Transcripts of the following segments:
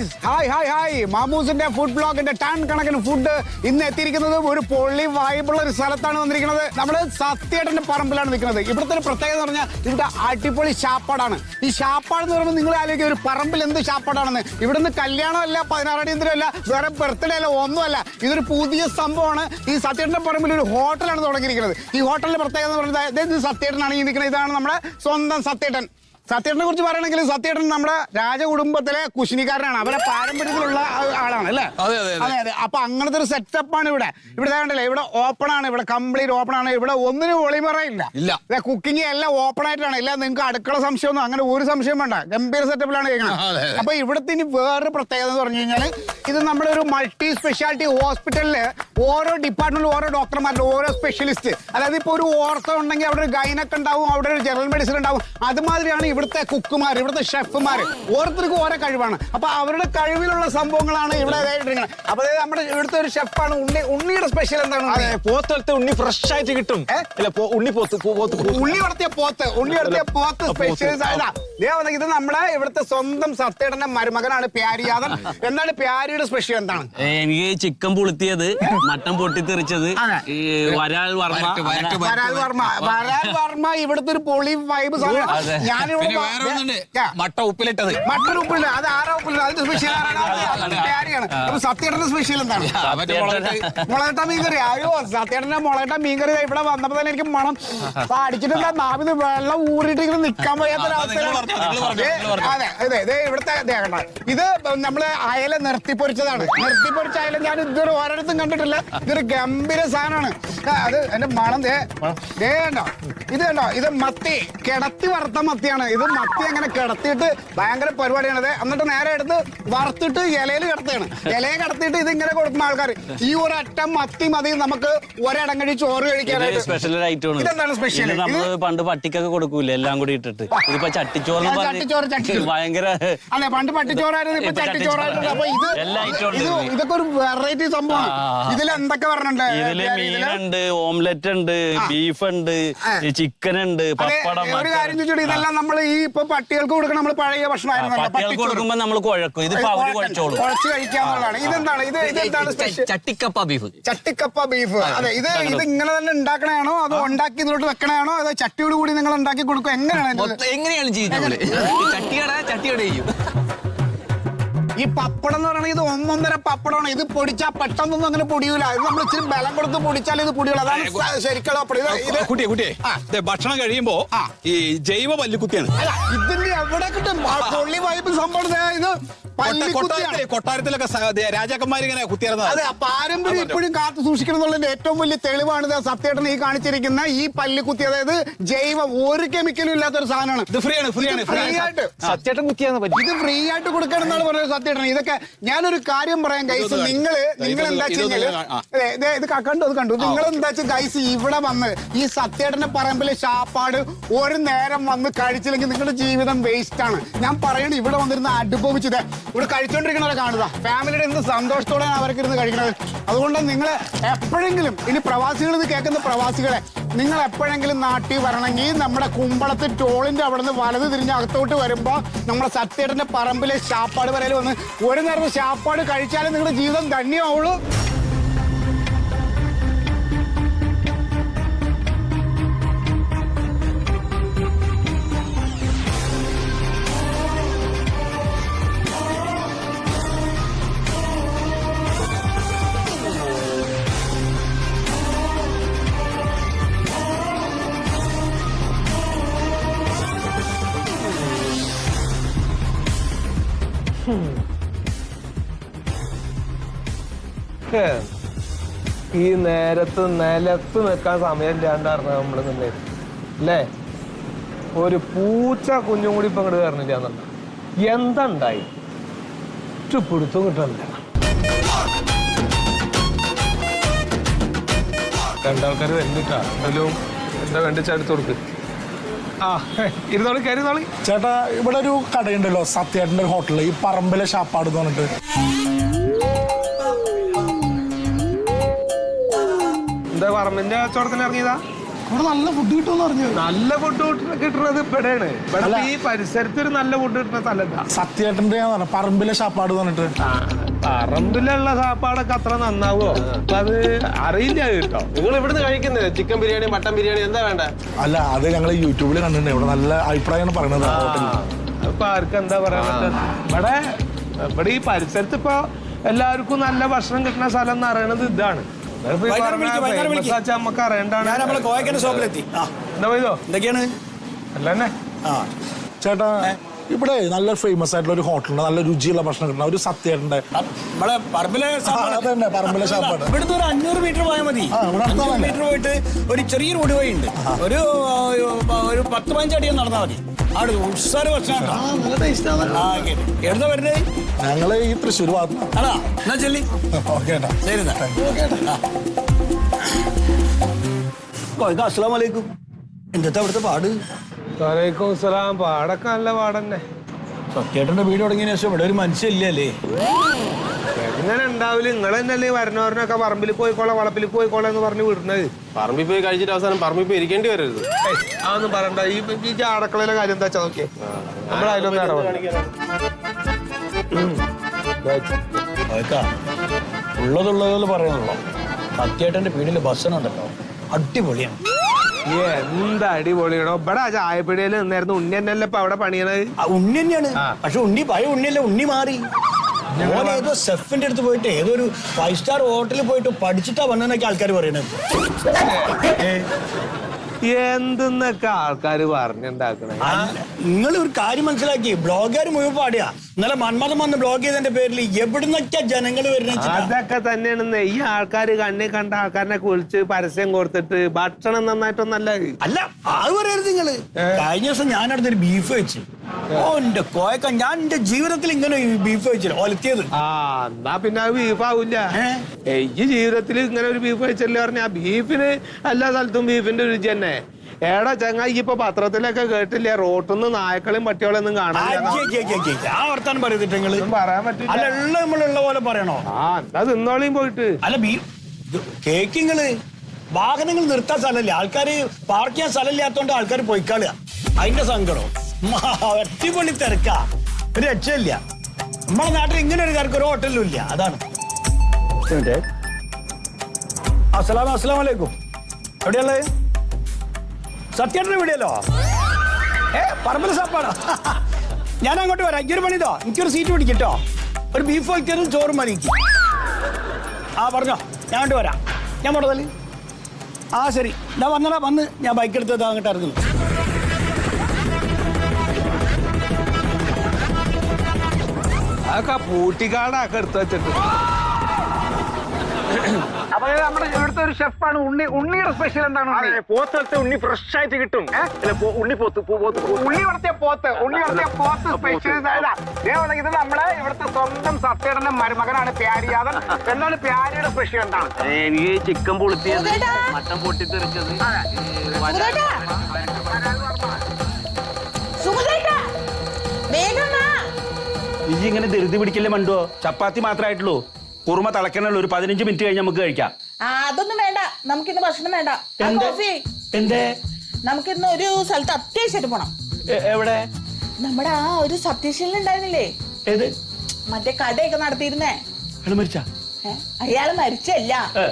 Guys hi hi hi. മാമൂസിന്റെ food ബ്ലോഗിന്റെ ton കണക്കിന് food ഇന്ന് എത്തിയിരിക്കുന്നത് ഒരു പൊള്ളി വായ്പുള്ള ഒരു സ്ഥലത്താണ് വന്നിരിക്കുന്നത്. നമ്മൾ സത്യേട്ടന്റെ പറമ്പിലാണ് നിൽക്കുന്നത്. ഇവിടുത്തെ ഒരു പ്രത്യേകത എന്ന് പറഞ്ഞാൽ ഇവിടെ അടിപൊളി ഷാപ്പാടാണ് ഈ ഷാപ്പാട് എന്ന് പറയുമ്പോൾ നിങ്ങൾ ആലോചിക്കുക ഒരു പറമ്പിൽ എന്ത് ഷാപ്പാടാണെന്ന് ഇവിടുന്ന് കല്യാണമല്ല പതിനാറടിയന്തരമല്ല വേറെ ബർത്ത്ഡേ അല്ല ഒന്നുമല്ല. ഇതൊരു പുതിയ സംഭവമാണ്. ഈ സത്യേട്ടന്റെ പറമ്പിൽ ഒരു ഹോട്ടലാണ് തുടങ്ങിയിരിക്കുന്നത്. ഈ ഹോട്ടലിന്റെ പ്രത്യേകത എന്ന് പറയുന്നത് സത്യേട്ടനാണ് ഈ നിൽക്കുന്നത്. ഇതാണ് നമ്മുടെ സ്വന്തം സത്യേട്ടൻ. സത്യേട്ടനെ കുറിച്ച് പറയണമെങ്കിൽ സത്യേട്ടൻ നമ്മുടെ രാജകുടുംബത്തിലെ കുശിനിക്കാരനാണ്. അവരെ പാരമ്പര്യത്തിലുള്ള ആളാണ് അല്ലേ? അതെ, അതെ, അപ്പൊ അങ്ങനത്തെ ഒരു സെറ്റപ്പ് ആണ് ഇവിടെ. ഇവിടെ കണ്ടല്ലേ ഇവിടെ ഓപ്പൺ ആണ് ഇവിടെ കംപ്ലീറ്റ് ഓപ്പൺ ആണ്. ഇവിടെ ഒന്നിനും ഒളിമറയില്ല. ഇല്ല. കുക്കിംഗ് എല്ലാം ഓപ്പൺ ആയിട്ടാണ്. ഇല്ല നിങ്ങൾക്ക് അടുക്കള സംശയമൊന്നും അങ്ങനെ ഒരു സംശയം വേണ്ട. ഗംഭീര സെറ്റപ്പിലാണ് കഴിക്കുന്നത്. അപ്പൊ ഇവിടുത്തെ ഇനി വേറൊരു പ്രത്യേകത എന്ന് പറഞ്ഞു കഴിഞ്ഞാൽ ഇത് നമ്മുടെ ഒരു മൾട്ടി സ്പെഷ്യാലിറ്റി ഹോസ്പിറ്റലിൽ ഓരോ ഡിപ്പാർട്ട്മെന്റിൽ ഓരോ ഡോക്ടർമാരുടെ ഓരോ സ്പെഷ്യലിസ്റ്റ് അതായത് ഇപ്പൊ ഒരു ഓർത്തോ ഉണ്ടെങ്കിൽ അവിടെ ഒരു ഗൈനക്ക് ഉണ്ടാവും അവിടെ ഒരു ജനറൽ മെഡിസിൻ ഉണ്ടാവും. അതുമാതിരിയാണ് ഇവിടുത്തെ കുക്കുമാർ ഇവിടുത്തെ ഷെഫുമാർ ഓരോരുത്തർക്കും ഓരോ കഴിവാണ്. അപ്പൊ അവരുടെ കഴിവിലുള്ള സംഭവങ്ങളാണ് ഇവിടെ അപ്പൊ അതായത് നമ്മുടെ ഇവിടുത്തെ ഒരു ഷെഫാണ് ഉണ്ണി ഉണ്ണിയുടെ സ്പെഷ്യൽ എന്താണ് അതെ ഉണ്ണി? ഫ്രഷ് ആയിട്ട് കിട്ടും? ഉണ്ണി പോത്ത് പോത്ത് ഉണ്ണി ഉള്ളി വളർത്തിയ പോത്ത് ഉള്ളി വളർത്തിയ പോത്ത്. സ്പെഷ്യലിസ്റ്റ് ആയതാ. ഇത് നമ്മുടെ ഇവിടുത്തെ സ്വന്തം സത്യടന്റെ മരുമകനാണ് പ്യാരി യാദവ് എന്താണ് പ്യാരിയുടെ സ്പെഷ്യൽ എന്താണ്? എനിക്ക് ചിക്കൻ പുളുത്തിയത് മട്ടൻ പൊട്ടിത്തെറിച്ചത്. ഈ വരാൽ വർമ്മ. വരട്ട്, വരട്ട്, അങ്ങനെ- വരാൽ വർമ്മ. വരാൽ വർമ്മ ഇവിടുത്തെ ഒരു പൊളി വൈബ്. ഞാനിവിടെ പിന്നെ വേറെ ഒന്നുണ്ട്. മട്ട ഉപ്പിലിട്ടത്. മറ്റൊരു ഉപ്പില്ല അത് ആരാ ഉപ്പില്ല അതിന്റെ സ്പെഷ്യൽ ആരാണ്? അപ്പൊ സ്പെഷ്യൽ എന്താണ്? മുളകിട്ട് മുളകട്ട മീൻകറി. അയ്യോ സത്യേട്ടന്റെ മുളകട്ട മീൻകറി ദേ ഇവിടെ വന്നപ്പോ തന്നെ എനിക്ക് മണം. അപ്പൊ നാവിന് നാവിന്ന് വെള്ളം ഊറിയിട്ട് ഇങ്ങനെ നിക്കാൻ വയ്യാത്തൊരവസ്ഥ അതെ അതെ ഇവിടുത്തെ ദേ കണ്ടോ. ഇത് നമ്മൾ അയല നിർത്തിപ്പൊരിച്ചതാണ് നിർത്തി പൊരിച്ചായാലും ഞാൻ ഇതൊരു ഒരിടത്തും കണ്ടിട്ടില്ല. ഇതൊരു ഗംഭീര സാധനമാണ്. അത് എന്റെ മണം ദേ ദേ കണ്ടോ? ഇത് കണ്ടോ? ഇത് മത്തി. കിടത്തി വറുത്ത മത്തിയാണ്. ഇത് മത്തി അങ്ങനെ കിടത്തിയിട്ട് ഭയങ്കര പരിപാടിയാണ്. അതെ എന്നിട്ട് നേരെ എടുത്ത് വറുത്തിട്ട് ഇലയിൽ കിടത്തുകയാണ് ഇലയെ കിടത്തിയിട്ട് ഇത് ഇങ്ങനെ കൊടുക്കുന്ന ആൾക്കാർ ഈ ഒരു അറ്റം മത്തി മതി. നമുക്ക് ഒരടങ്ങഴി ചോറ് ഇത് കഴിക്കാനായിട്ട് സ്പെഷ്യൽ ഇതെന്താണ് സ്പെഷ്യൽ പണ്ട് പട്ടിക്കൊക്കെ കൊടുക്കൂലേ? എല്ലാം കൂടി ഇട്ടിട്ട്. ഇതിപ്പോ ചട്ടിച്ചോറ്, ചട്ടിച്ചോറ്. ഭയങ്കര അതെ പണ്ട് പട്ടിച്ചോറായിരുന്നു ഇപ്പൊ ചട്ടിച്ചോറായിട്ടുണ്ട്. അപ്പൊ ഇത് എല്ലാ ഐറ്റവും ഉണ്ട് ഇത് ഇതിൽ. ഇതൊക്കെ ഒരു വെറൈറ്റി സംഭവമാണ്. ഇതിൽ എന്തൊക്കെ പറഞ്ഞിട്ടുണ്ട് ഇതിൽ? മീനുണ്ട് ഓംലെറ്റ് ഉണ്ട് ബീഫ് ഉണ്ട് ചിക്കൻ ഉണ്ട് അതെ, പപ്പടം ഒരു. കാര്യം ചോദിച്ചോട്ടെ ഇതെല്ലാം നമ്മൾ ഈ ഇപ്പൊ പട്ടികൾക്ക് കൊടുക്കണ നമ്മൾ പഴയ ഭക്ഷണം ഭക്ഷണമായിരുന്നല്ലോ പട്ടികൾക്ക് പട്ടിച്ചോറ്. കൊടുക്കുമ്പോ നമ്മൾ കുഴക്കും. ഇതിപ്പോ അവർ കുഴച്ചോളും. കുഴച്ച് കഴിക്കാന്നുള്ളതാണ് ഇതെന്താണ്? ഇത് ഇതെന്താണ് സ്പെഷ്യൽ ചട്ടിക്കപ്പ ബീഫ്. ചട്ടിക്കപ്പ ബീഫ്. അതെ ഇത് ഇത് ഇങ്ങനെ തന്നെ ഉണ്ടാക്കണയാണോ? അതോ ഉണ്ടാക്കി ഇതിലോട്ട് വെക്കണയാണോ? അതോ ചട്ടിയോട് കൂടി നിങ്ങൾ ഉണ്ടാക്കി കൊടുക്കും? എങ്ങനെയാണ് ഇതിന്റെ മൊത്തം എങ്ങനെയാണ് ചെയ്യുന്നത്? ചട്ടിയുടെ ചട്ടിയട ചെയ്യും. ഈ പപ്പടം എന്ന് പറയുന്നത് ഇത് ഒന്നൊന്നര പപ്പടമാണ്. ഇത് പൊടിച്ചാൽ പെട്ടെന്നൊന്നും അങ്ങനെ പൊടിയൂല. ഇത് നമ്മൾ ഇച്ചിരി ബലം കൊടുത്ത് പൊടിച്ചാൽ ഇത് പൊടിയുള്ളൂ. അതാണ് ശരിക്കുള്ള പപ്പടം. ഇത് ഇത് കുട്ടിയെ കുട്ടിയെ. ദേ, ഭക്ഷണം കഴിയുമ്പോ ഈ ജൈവ പല്ലിക്കുത്തിയാണ് അല്ല ഇതിന്റെ എവിടെ കിട്ടും? ആ പൊള്ളി വൈബ് സംഭവം ദേ ഇത് കൊട്ടാരത്തിലെ കൊട്ടാരത്തിലൊക്കെ രാജാക്കന്മാരിങ്ങനെ കുത്തിയിരുന്നത് അതെ പാരമ്പര്യം ഇപ്പോഴും കാത്തു സൂക്ഷിക്കണം എന്നുള്ളതിന്റെ ഏറ്റവും വലിയ തെളിവാണ് സത്യേട്ടൻ ഈ കാണിച്ചിരിക്കുന്ന ഈ പല്ലിക്കുത്തി അതായത് ജൈവം ഒരു കെമിക്കലും ഇല്ലാത്ത ഒരു സാധനമാണ്. ഇത് ഫ്രീ ആണ് ഫ്രീ ആണ് ഫ്രീ ആയിട്ട്. സത്യേട്ടൻ കുത്തിയാന്ന് പറ്റി ഇത് ഫ്രീ ആയിട്ട് കൊടുക്കണം എന്നാണ് പറയുന്നത് സത്യേട്ടൻ. ഇതൊക്കെ ഞാനൊരു കാര്യം പറയാം ഗൈസ് നിങ്ങൾ നിങ്ങൾ എന്താ വെച്ചാൽ. ഇത് കണ്ടു അത് കണ്ടു. നിങ്ങൾ എന്താ വെച്ചാൽ ഗൈസ് ഇവിടെ വന്ന് ഈ സത്യേട്ടന്റെ പറമ്പിലെ ഷാപ്പാട് ഒരു നേരം വന്ന് കഴിച്ചില്ലെങ്കിൽ നിങ്ങളുടെ ജീവിതം വേസ്റ്റ് ആണ്. ഞാൻ പറയണ ഇവിടെ വന്നിരുന്ന് അനുഭവിച്ചത് ഇവിടെ കഴിച്ചോണ്ടിരിക്കണവരെ കാണുക. ഫാമിലിയുടെ എന്ത് സന്തോഷത്തോടെയാണ് അവർക്ക് ഇരുന്ന് കഴിക്കുന്നത് അതുകൊണ്ട് നിങ്ങൾ എപ്പോഴെങ്കിലും ഇനി പ്രവാസികൾ ഇത് കേൾക്കുന്ന പ്രവാസികളെ നിങ്ങൾ എപ്പോഴെങ്കിലും നാട്ടിൽ വരണമെങ്കിൽ നമ്മുടെ കുമ്പളത്ത് ടോളിന്റെ അവിടെ നിന്ന് വലത് തിരിഞ്ഞ് അകത്തോട്ട് വരുമ്പോൾ നമ്മുടെ സത്യേട്ടന്റെ പറമ്പിലെ ഷാപ്പാട് വരയിൽ വന്ന് ഒരു നേരം ഷാപ്പാട് കഴിച്ചാലേ നിങ്ങളുടെ ജീവിതം ധന്യമാവുള്ളൂ. ഈ നേരത്ത് നിലത്ത് നിൽക്കാൻ സമയമില്ലാണ്ടായിരുന്നു നമ്മൾ നിന്നെ. അല്ലേ? ഒരു പൂച്ച കുഞ്ഞും കൂടി ഇപ്പം ഇങ്ങോട്ട് കയറുന്നില്ല എന്നുണ്ട് എന്താ ഉണ്ടായി കിട്ടുന്നില്ല പിടുത്തം കിട്ടണില്ല രണ്ടാൾക്കാർ വരുന്നിട്ടാ എന്തെങ്കിലും എന്താ വേണ്ടി ചേട്ടത്ത് കൊടുക്ക് ആ ചേട്ടാ ഇവിടെ ഒരു കടയുണ്ടല്ലോ സത്യേട്ടന്റെ ഒരു ഹോട്ടലിൽ ഈ പറമ്പിലെ ഷാപ്പാട് പറഞ്ഞിട്ട്. എന്താ പറമ്പിന്റെ കച്ചവടത്തിന് ഇറങ്ങിയതാ? ഇവിടെ നല്ല ഫുഡ് കിട്ടുമെന്ന് പറഞ്ഞു. നല്ല ഫുഡ് കിട്ടുന്നത് ഇവിടെയാണ്. ഇവിടെ ഈ പരിസരത്ത് ഒരു നല്ല ഫുഡ് കിട്ടുന്ന സ്ഥലത്താ സത്യേട്ടന്റെ പറമ്പിലെ ഷാപ്പാട് പറഞ്ഞിട്ട്. പറമ്പിലുള്ള സാപ്പാടൊക്കെ അത്ര നന്നാവോ? അപ്പൊ അത് അറിയില്ല കേട്ടോ. നിങ്ങൾ ഇവിടുന്ന് കഴിക്കുന്നത് ചിക്കൻ ബിരിയാണി മട്ടൻ ബിരിയാണി എന്താ വേണ്ട? അല്ല അത് ഞങ്ങൾ യൂട്യൂബിൽ കണ്ടിട്ടുണ്ട്. ഇവിടെ നല്ല അഭിപ്രായമാണ് പറയുന്നത്. അപ്പൊ ആർക്കും എന്താ പറയാൻ പറ്റുക ഇവിടെ ഇവിടെ ഈ പരിസരത്ത് ഇപ്പൊ എല്ലാവർക്കും നല്ല ഭക്ഷണം കിട്ടുന്ന സ്ഥലം എന്ന് അറിയണത് ഇതാണ്. കോയക്കന്റെ ഷോപ്പിലെത്തി. എന്താ എന്തൊക്കെയാണ്? അല്ലേ ചേട്ടാ ഇവിടെ നല്ല ഫേമസ് ആയിട്ടുള്ള ഒരു ഹോട്ടലുണ്ട് നല്ല രുചിയുള്ള ഭക്ഷണം കിട്ടുന്ന ഒരു സത്യ നമ്മളെ പറമ്പിലെ സാപ്പാട്. അതന്നെ, പറമ്പിലെ. ഇവിടുന്ന് ഒരു അഞ്ഞൂറ് മീറ്റർ പോയാൽ മതി. അഞ്ഞൂറ് മീറ്റർ പോയിട്ട് ഒരു ചെറിയ റോഡ് വഴി ഉണ്ട്. ഒരു ഒരു പത്ത് പതിനഞ്ച് അടിയും നടന്നാൽ മതി. അവിടെ ഉത്സാര ഭക്ഷണം എവിടുന്ന വരുന്നത്? ഞങ്ങൾ ഈ തൃശ്ശൂർ ഭാഗത്ത് ആണോ എന്നാ ചെല്ലി? ഓക്കെ ശരി അസ്സലാമു അലൈക്കും. എന്താ അവിടുത്തെ പാട്? വലൈക്കും സലാം. പാടൊക്കെ നല്ല പാടന്നെ. സത്യേട്ടന്റെ വീട് തുടങ്ങിയ ശേഷം ഇവിടെ ഒരു മനുഷ്യല്ലേ അല്ലേ എങ്ങനെ ഉണ്ടാവില്ല നിങ്ങൾ തന്നെയല്ലേ വരണവരനൊക്കെ പറമ്പിൽ പോയിക്കോളെ വളപ്പിൽ പോയിക്കോളെ എന്ന് പറഞ്ഞ് വിടുന്നത്. പറമ്പിൽ പോയി കഴിച്ചിട്ട് അവസാനം പറമ്പിൽ പോയി ഇരിക്കേണ്ടി വരരുത്. അതൊന്നും പറയണ്ട. ഈ ഈ ചാടക്കളയിലെ കാര്യം എന്താ വെച്ചാ നോക്കിയേ? നമ്മുടെ അതിലൊന്നും ഇടപെടണ്ട. കോയക്ക, ഉള്ളതുള്ളതുപോലെ പറയണല്ലോ സത്യേട്ടന്റെ വീടിൽ ഭക്ഷണം ഉണ്ടല്ലോ അടിപൊളിയാണ്. എന്താ അടിപൊളിയാണോ? ഇവിടെ ചായപ്പിടിയിൽ നിന്നായിരുന്നു ഉണ്ണി തന്നെയല്ലേ ഇപ്പൊ അവിടെ പണിയണത്? ഉണ്ണി തന്നെയാണ്. പക്ഷെ ഉണ്ണി പഴയ ഉണ്ണിയല്ല ഉണ്ണി മാറി. ഓൻ ഏതോ സെഫിന്റെ അടുത്ത് പോയിട്ട് ഏതോ ഒരു ഫൈവ് സ്റ്റാർ ഹോട്ടലിൽ പോയിട്ട് പഠിച്ചിട്ടാ വന്നതെന്നൊക്കെ ആൾക്കാർ പറയണത് എന്തെന്നൊക്കെ ആൾക്കാർ പറഞ്ഞുണ്ടാക്കണേ നിങ്ങൾ ഒരു കാര്യം മനസ്സിലാക്കി. ബ്ലോഗുകാർ മുഴുവൻ പാടിയാ ഇന്നലെ മന്മഥം വന്ന് ബ്ലോഗ് ചെയ്തതിന്റെ പേരിൽ എവിടുന്നൊക്കെ ജനങ്ങൾ വരുന്ന അതൊക്കെ തന്നെയാണ് ഈ ആൾക്കാർ കണ്ണിൽ കണ്ട ആൾക്കാരനെ കുളിച്ച് പരസ്യം കൊടുത്തിട്ട് ഭക്ഷണം നന്നായിട്ടൊന്നല്ല അല്ല അത് പറയരുത് നിങ്ങൾ. കഴിഞ്ഞ ദിവസം ഞാൻ അടുത്തൊരു ബീഫ് വെച്ച്. ഓ എന്റെ കോയക്ക ഞാൻ എന്റെ ജീവിതത്തിൽ ഇങ്ങനെ ബീഫ് വെച്ചില്ല ഒലത്തിയത്. ആ എന്നാ പിന്നെ അത് ബീഫ് ആവൂല ഏ? ഈ ജീവിതത്തിൽ ഇങ്ങനെ ഒരു ബീഫ് കഴിച്ചല്ലേ പറഞ്ഞ ബീഫിന് എല്ലാ സ്ഥലത്തും ബീഫിന്റെ രുചി തന്നെ. ഏടാ ചങ്ങായി ഇപ്പൊ പത്രത്തിലൊക്കെ കേട്ടില്ലേ റോട്ടിന്ന് നായക്കളും പട്ടികളൊന്നും ആ, കാണാൻ. ആ വർത്താനം പറയത്തിട്ട് നിങ്ങൾ. പറയാൻ പറ്റില്ല അല്ല ഉള്ള നമ്മളുള്ള പോലെ പറയണോ? ആ എന്താ തിന്നോളിയും പോയിട്ട്. അല്ല ബീഫ് കേക്കിങ്ങൾ വാഹനങ്ങൾ നിർത്താൻ സ്ഥലമില്ല. ആൾക്കാർ പാർക്ക് ചെയ്യാൻ സ്ഥലമില്ലാത്തോണ്ട് ആൾക്കാർ പൊയ്ക്കാളുക അതിന്റെ സങ്കടം. അടിപൊളി തിരക്കാ ഒരു രക്ഷയില്ല. നമ്മളെ നാട്ടിൽ ഇങ്ങനെ ഒരു തിരക്ക് ഒരു ഹോട്ടലിലും ഇല്ല. അതാണ്. അസ്സലാം അസ്സലാം വലൈക്കും എവിടെയുള്ളത് സത്യേട്ടൻ വീടിയല്ലോ ഏ പറമ്പിൽ സാപ്പാടാ. ഞാൻ അങ്ങോട്ട് വരാം. എനിക്കൊരു പണിതോ എനിക്കൊരു സീറ്റ് പിടിക്കട്ടോ ഒരു ബീഫ് വയ്ക്കാനും ചോറും മണിക്ക് ആ പറഞ്ഞോ. ഞാൻ അങ്ങോട്ട് വരാം. ഞാൻ മുടതൽ ആ ശരി. ഞാൻ വന്നടാ. വന്ന്. ഞാൻ ബൈക്ക് എടുത്ത് അങ്ങോട്ട് ഇറങ്ങുന്നു. അതൊക്കെ പൂട്ടിക്കാടൊക്കെ എടുത്ത് വെച്ചിട്ട്. അപ്പൊ നമ്മുടെ ഇവിടുത്തെ ഒരു ഷെഫാണ് ഉണ്ണി ഉണ്ണിയുടെ സ്പെഷ്യൽ എന്താണ് ഉണ്ണി? പോത്തത്തെ ഉണ്ണി ഫ്രഷ് ആയിട്ട് കിട്ടും. ഉണ്ണി പോത്ത് പോത്ത് ഉള്ളി വളർത്തിയ പോത്ത് ഉള്ളി വളർത്തിയ പോത്ത് സ്പെഷ്യൽ ഇതേപോലെ ഇത്. നമ്മളെ ഇവിടുത്തെ സ്വന്തം സത്യയുടെ മരുമകനാണ് പ്യാരിയാദൻ. എന്താണ് പ്യാരിയുടെ സ്പെഷ്യൽ എന്താണ്? എനിക്ക് ചിക്കൻ പൊളിത്തിയത് മട്ടൻ പൊട്ടിത്തെറിച്ചത്. സുഖദേട്ടാ ഇജ്ജ് ഇങ്ങനെ ധൃതി പിടിക്കല്ലേ മണ്ടോ? ചപ്പാത്തി മാത്രമായിട്ടുള്ളൂ കുറുമ തിളക്കണല്ലോ ഒരു പതിനഞ്ച് മിനിറ്റ് കഴിഞ്ഞ് നമുക്ക് കഴിക്കാം. ആ അതൊന്നും വേണ്ട. നമുക്കിന്ന് ഭക്ഷണം വേണ്ട. ആ, എന്ത്? കോഫി. എന്തേ? നമുക്കിന്ന് ഒരു സ്ഥലത്ത് അത്യാവശ്യമായിട്ട് പോണം. എ- എവിടെ? നമ്മുടെ ആ ഒരു സത്യശീലൻ ഉണ്ടായിരുന്നില്ലേ? ഏത്? മറ്റേ കടയൊക്കെ നടത്തിയിരുന്നേ. അയാൾ മരിച്ചാ? ഏ? അയാൾ മരിച്ചല്ല. ഏ.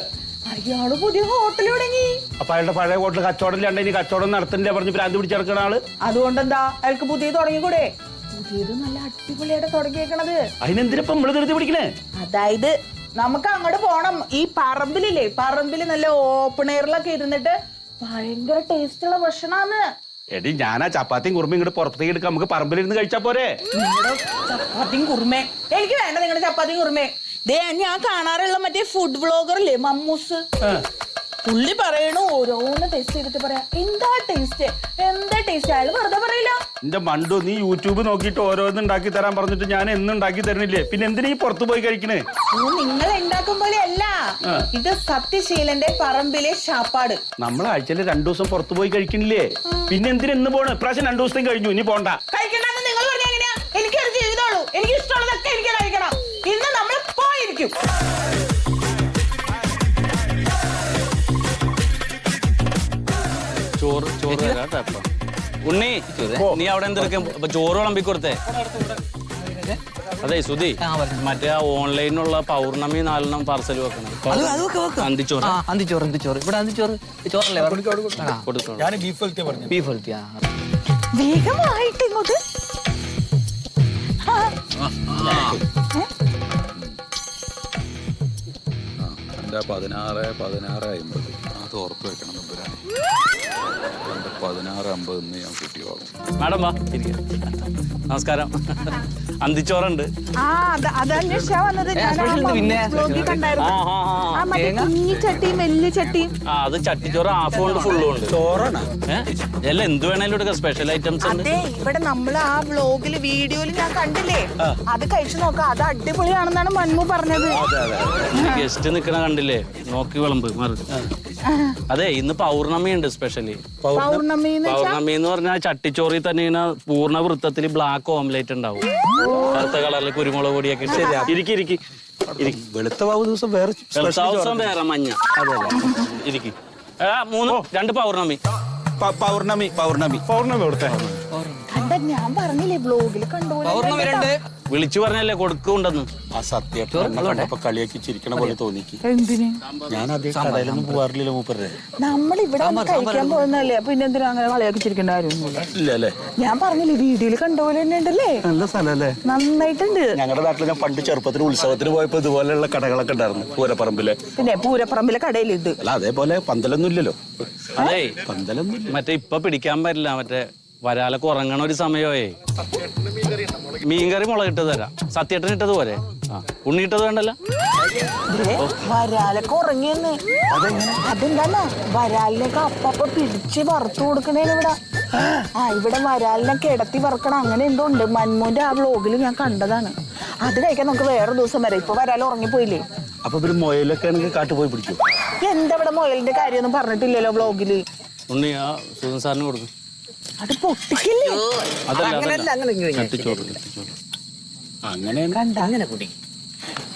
അയാൾ പുതിയ ഹോട്ടൽ തുടങ്ങി. അപ്പൊ അയാളുടെ പഴയ ഹോട്ടൽ കച്ചവടം ഇല്ലാണ്ട് ഇനി കച്ചവടം നടത്തണ്ടേ പറഞ്ഞ് ഭ്രാന്ത് പിടിച്ചിറക്കണ ആൾ? അതുകൊണ്ടെന്താ? അയാൾക്ക് പുതിയത് തുടങ്ങിക്കൂടെ? പുതിയത് നല്ല അടിപൊളിയായിട്ട് തുടങ്ങിയേക്കണത്. അതിനെന്തിനിപ്പം നമ്മൾ ധൃതി പിടിക്കണേ? അതായത് നമുക്ക് അങ്ങോട്ട് പോണം. ഈ പറമ്പിലില്ലേ പറമ്പിൽ നല്ല ഓപ്പൺ എയറിലൊക്കെ ഇരുന്നിട്ട് ഭയങ്കര ടേസ്റ്റ് ഉള്ള ഭക്ഷണാന്ന്. എടി ഞാനാ ചപ്പാത്തിയും കുറുമയും ഇങ്ങോട്ട് പുറത്തേക്ക് എടുക്കാം. നമുക്ക് പറമ്പിലിരുന്ന് കഴിച്ചാ പോരെ? നിങ്ങളുടെ ചപ്പാത്തിയും കുറുമേ. എനിക്ക് വേണ്ട നിങ്ങളുടെ ചപ്പാത്തിയും കുറുമേ. ദേ ഞാൻ കാണാറുള്ള മറ്റേ ഫുഡ് വ്ളോഗർ ഇല്ലേ മമ്മൂസ്? പുള്ളി പറയണു ഓരോന്ന് ടേസ്റ്റ് ചെയ്തിട്ട് പറയാ. എന്താ ടേസ്റ്റ് എന്താ ടേസ്റ്റ് അയാൾ വെറുതെ പറയില്ല. എന്റെ മണ്ടു നീ യൂട്യൂബ് നോക്കിയിട്ട് ഓരോന്ന് ഉണ്ടാക്കി തരാൻ പറഞ്ഞിട്ട് ഞാൻ എന്നും ഉണ്ടാക്കി തരണില്ലേ പിന്നെ എന്തിനാ ഈ പുറത്ത് പോയി കഴിക്കണേ? നിങ്ങൾ ഉണ്ടാക്കും പോലെ അല്ല ആ. ഇത് സത്യശീലന്റെ പറമ്പിലെ ഷാപ്പാട്. നമ്മൾ ആഴ്ചയിൽ രണ്ടു ദിവസം പുറത്തു പോയി കഴിക്കണില്ലേ? പിന്നെ എന്തിനാ ഇന്ന് പോണ്? ഇപ്രാവശ്യം രണ്ടു ദിവസം കഴിഞ്ഞു ഇനി പോണ്ട. കഴിക്കണ്ടെന്ന് നിങ്ങൾ ഉണ്ണി നീ അവിടെ എന്തെടുക്കും ഇപ്പൊ ചോറ് വിളമ്പി കൊടുത്തേ അതെ സുധി. മറ്റേ ആ ഓൺലൈനിലുള്ള പൗർണമി നാലെണ്ണം പാർസൽ വെക്കണം അന്തിച്ചോറ്. അന്തിച്ചോറ് അന്തിച്ചോറ്. ഇവിടെ അന്തിച്ചോറ്. ചോറല്ലേ ബീഫ് ബീഫ് വേഗമായിട്ട് ഇങ്ങോട്ട്. പതിനാറ് പതിനാറ് അമ്പത് അത് ഉറപ്പ് വെക്കണം നമ്പുരാനെ എന്റെ പതിനാറ് അമ്പത് ഇന്ന് ഞാൻ കുട്ടി വാങ്ങും. മാഡം വാ ഇരിക്ക്. നമസ്കാരം. അന്തിച്ചോറുണ്ട്. ആ അത് അത് അന്വേഷിച്ചാ വന്നത്. ഞാൻ ആ special ഉണ്ട് പിന്നെ. ബ്ലോഗിൽ കണ്ടായിരുന്നു. ആ, ആ, ആ. ആ മറ്റേ കുഞ്ഞി ചട്ടിയും വലിയ ചട്ടിയും ആ അത് ചട്ടിച്ചോറ് ഹാഫ് ഉണ്ട് ഫുള്ളും ഉണ്ട് ചോറാണ്? ഏഹ് എല്ലാം എന്ത് വേണേലും എടുക്കാം. സ്പെഷ്യൽ ഐറ്റംസ് ഉണ്ട്. അതെ ഇവിടെ നമ്മൾ ആ വ്ലോഗിൽ വീഡിയോയിൽ ഞാൻ കണ്ടില്ലേ? അത് കഴിച്ചു നോക്കാം. അത് അടിപൊളിയാണെന്നാണ് മന്മു പറഞ്ഞത്. ഗസ്റ്റ് നിക്കണ കണ്ടില്ലേ? നോക്കി വിളമ്പ് മറി അതെ ഇന്ന് പൗർണമി ഉണ്ട് സ്പെഷ്യലി പൗർണമി പൗർണമി എന്ന് പറഞ്ഞാൽ ചട്ടിച്ചോറിൽ തന്നെ ഇങ്ങനെ പൂർണ വൃത്തത്തിൽ ബ്ലാക്ക് ഓംലേറ്റ് ഉണ്ടാവും. കറുത്ത കളറിൽ കുരുമുളക് പൊടിയൊക്കെ ഇരിക്കി ഇരിക്കി. വെളുത്ത വാവ് ദിവസം വേറെ ദിവസം വേറെ മഞ്ഞ. ഇരിക്കി. ആ മൂന്ന് രണ്ട് പൗർണമി. പൗർണമി പൗർണമി. പൗർണമി കണ്ട ഞാൻ പറഞ്ഞില്ലേ ബ്ലോഗിൽ കണ്ടു പൗർണമി രണ്ട്. വിളിച്ചു പറഞ്ഞല്ലേ കൊടുക്കുണ്ടെന്ന് ആ സത്യം. കളിയാക്കി ചിരിക്കണ പോലെ തോന്നിക്ക്. എന്തിന്? ഞാൻ അതേ കടയിലൊന്നും പോവാറില്ലല്ലോ മൂപ്പരുടെ. നമ്മൾ ഇവിടെ കഴിക്കാൻ പോകുന്നല്ലേ അപ്പൊ എന്തിനാ അങ്ങനെ കാര്യമൊന്നുമില്ല. ഞാൻ പറഞ്ഞില്ലേ വീഡിയോയിൽ കണ്ടുപോലെ തന്നെ ഉണ്ടല്ലേ? നല്ല സ്ഥലല്ലേ നന്നായിട്ടുണ്ട്. ഞങ്ങളുടെ നാട്ടിൽ ഞാൻ പണ്ട് ചെറുപ്പത്തിന് ഉത്സവത്തിന് പോയപ്പോ ഇതുപോലെയുള്ള കടകളൊക്കെ ഉണ്ടായിരുന്നു പൂരപ്പറമ്പിലെ. പിന്നെ പൂരപ്പറമ്പിലെ കടയിൽ ഇത് അല്ല അതേപോലെ പന്തലൊന്നും ഇല്ലല്ലോ. അതേ. പന്തലൊന്നും മറ്റേ ഇപ്പൊ പിടിക്കാൻ പറ്റില്ല മറ്റേ വരാലൊക്കെ ഉറങ്ങണ ഒരു സമയമേ മീൻകറി മുളകിട്ട് തരാം. സത്യേട്ടൻ ഇട്ടത് പോരെ? ആ ഉണ്ണി ഇട്ടത് വേണ്ടല്ല? വരാലൊക്കെ ഉറങ്ങിയെന്ന്. അതെന്താ വരാലിനൊക്കെ അപ്പപ്പ പിടിച്ച് വറുത്തു കൊടുക്കണേന് ഇവിടെ. ആ ഇവിടെ വരാലിനെ കിടത്തി വറക്കണം അങ്ങനെ എന്തോ ഉണ്ട്. മന്മോന്റെ ആ വ്ലോഗിൽ ഞാൻ കണ്ടതാണ്. അത് കഴിക്കാൻ നമുക്ക് വേറെ ദിവസം വരാം. ഇപ്പൊ വരാൽ ഉറങ്ങിപ്പോയില്ലേ? അപ്പൊ ഇവർ മൊയലൊക്കെ ആണെങ്കിൽ കാട്ടു പോയി പിടിക്കും. എന്താ ഇവിടെ മൊയലിന്റെ കാര്യമൊന്നും പറഞ്ഞിട്ടില്ലല്ലോ വ്ലോഗിൽ? ഉണ്ണി ആ സുധൻ സാറിന് കൊടുക്കും. അത് പൊട്ടിക്കില്ലേ? അതല്ല അങ്ങനെയല്ല, അങ്ങനെ ഇങ്ങനെ ഇങ്ങനെ. ചട്ടിച്ചോറ് ചട്ടിച്ചോറ് അങ്ങനെ കണ്ട? അങ്ങനെ കുടി.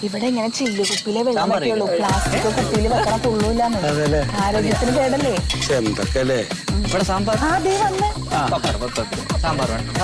ഇവിടെ ഇങ്ങനെ ചില്ലു കുപ്പിയിലെ വെള്ളം വെക്കുള്ളൂ. പ്ലാസ്റ്റിക് കുപ്പിയിൽ വെക്കണ തുള്ളൂല്ലാന്ന് ആരോഗ്യത്തിന് കേടല്ലേ? എന്തൊക്കെ അല്ലേ ഇവിടെ സാമ്പാർ ആ ദേ വന്ന്. സാമ്പാർ വേണം.